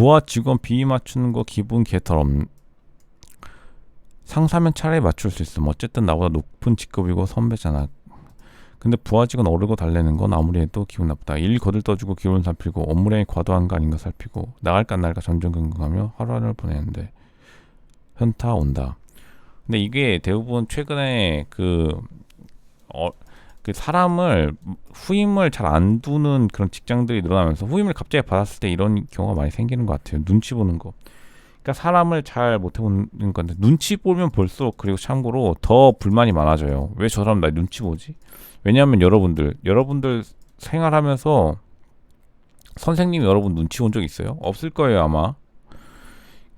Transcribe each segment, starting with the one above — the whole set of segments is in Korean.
부하 직원 비위 맞추는 거 기분 개털없 상사면 차라리 맞출 수 있음. 어쨌든 나보다 높은 직급이고 선배잖아. 근데 부하 직원 오르고 달래는 건 아무리 해도 기분 나쁘다. 일 거들떠주고 기분 살피고 업무량이 과도한 거 아닌가 살피고 나갈까 안 나갈까 점점긍긍하며 하루하루를 보내는데 현타 온다. 근데 이게 대부분 최근에 그 어, 그 사람을 후임을 잘 안 두는 그런 직장들이 늘어나면서 후임을 갑자기 받았을 때 이런 경우가 많이 생기는 것 같아요. 눈치 보는 거. 그러니까 사람을 잘 못 해보는 건데 눈치 보면 볼수록 그리고 참고로 더 불만이 많아져요. 왜 저 사람 나 눈치 보지? 왜냐하면 여러분들 여러분들 생활하면서 선생님 여러분 눈치 본 적 있어요? 없을 거예요 아마.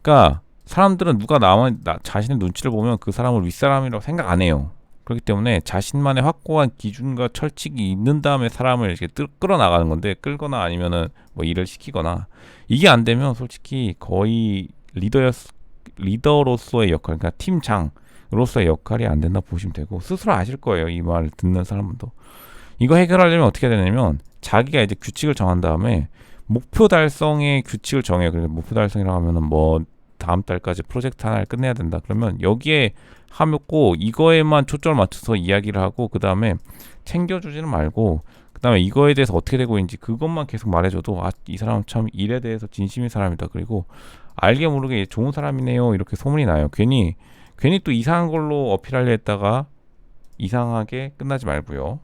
그러니까 사람들은 누가 나만 나, 자신의 눈치를 보면 그 사람을 윗사람이라고 생각 안 해요. 그렇기 때문에 자신만의 확고한 기준과 철칙이 있는 다음에 사람을 이렇게 뜰, 끌어 나가는 건데 끌거나 아니면은 뭐 일을 시키거나 이게 안 되면 솔직히 거의 리더였 리더로서의 역할 그러니까 팀장으로서의 역할이 안 된다 보시면 되고 스스로 아실 거예요 이 말 듣는 사람도. 이거 해결하려면 어떻게 해야 되냐면 자기가 이제 규칙을 정한 다음에 목표 달성의 규칙을 정해요. 그래서 목표 달성이라고 하면은 뭐 다음 달까지 프로젝트 하나를 끝내야 된다. 그러면 여기에 하고 이거에만 초점을 맞춰서 이야기를 하고 그 다음에 챙겨주지는 말고 그 다음에 이거에 대해서 어떻게 되고 있는지 그것만 계속 말해줘도 아 이 사람은 참 일에 대해서 진심인 사람이다. 그리고 알게 모르게 좋은 사람이네요. 이렇게 소문이 나요. 괜히 괜히 또 이상한 걸로 어필하려 했다가 이상하게 끝나지 말고요